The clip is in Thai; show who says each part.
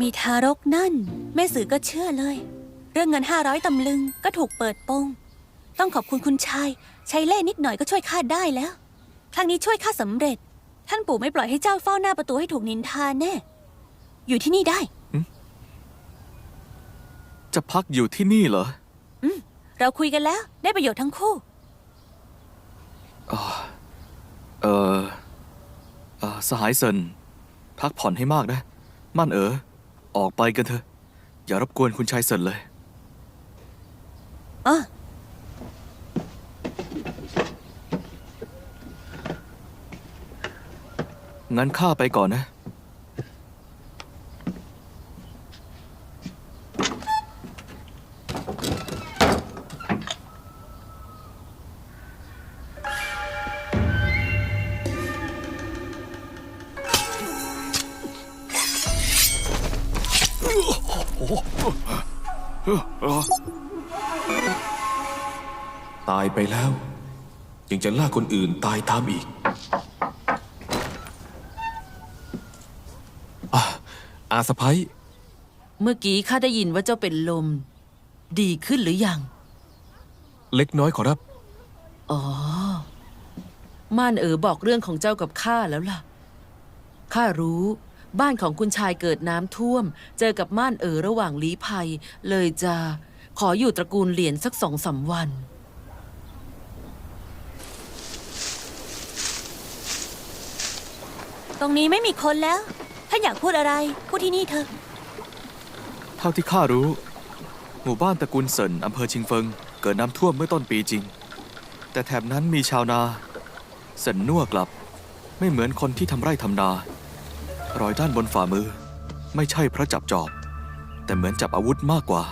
Speaker 1: มีทารกนั่น แม่สื่อก็เชื่อเลย เรื่องเงินห้าร้อยตำลึงก็ถูกเปิดโปง ต้องขอบคุณคุณชาย ใช้เล่ห์นิดหน่อยก็ช่วยข้าได้แล้ว ครั้งนี้ช่วยข้าสำเร็จ ท่านปู่ไม่ปล่อยให้เจ้าเฝ้าหน้าประตูให้ถูกนินทาแน่ อยู่ที่นี่ได้
Speaker 2: จะพักอยู่ที่นี่เหรอ
Speaker 1: เราคุยกันแล้ว ได้ประโยชน์ทั้งคู่
Speaker 2: เออเออสหายเซินพักผ่อนให้มากนะ มั่นเอ๋อ ออกไปกันเถอะ อย่ารบกวนคุณชายเซินเลย
Speaker 1: อะ
Speaker 2: งั้นข้าไปก่อนนะ
Speaker 3: ตายไปแล้ว ยังจะลากคนอื่นตายตามอีกอะอาสะพ้ย
Speaker 4: เมื่อกี้ข้าได้ยินว่าเจ้าเป็นลม ดีขึ้นหรือยัง
Speaker 3: เล็กน้อยขอรับ
Speaker 4: อ๋อ ม่านเอ๋อบอกเรื่องของเจ้ากับข้าแล้วล่ะ ข้ารู้ บ้านของคุณชายเกิดน้ำท่วม เจอกับม่านเอ๋อระหว่างลี้ภัย เลยจะขออยู่ตระกูลเหรียญสักสองสามวัน
Speaker 1: ตรงนี้ไม่มีคนแล้วท่านอยากพูดอะไร พูดที่นี่เถอะ
Speaker 2: เท่าที่ข้ารู้ หมู่บ้านตระกูลเซินอำเภอชิงเฟิง เกิดน้ำท่วมเมื่อต้นปีจริง แต่แถบนั้นมีชาวนาเซินนัวกลับ ไม่เหมือนคนที่ทำไร่ทำนา รอยด้านบนฝ่ามือ ไม่ใช่พระจับจอบ แต่เหมือนจับอาวุธมากกว่า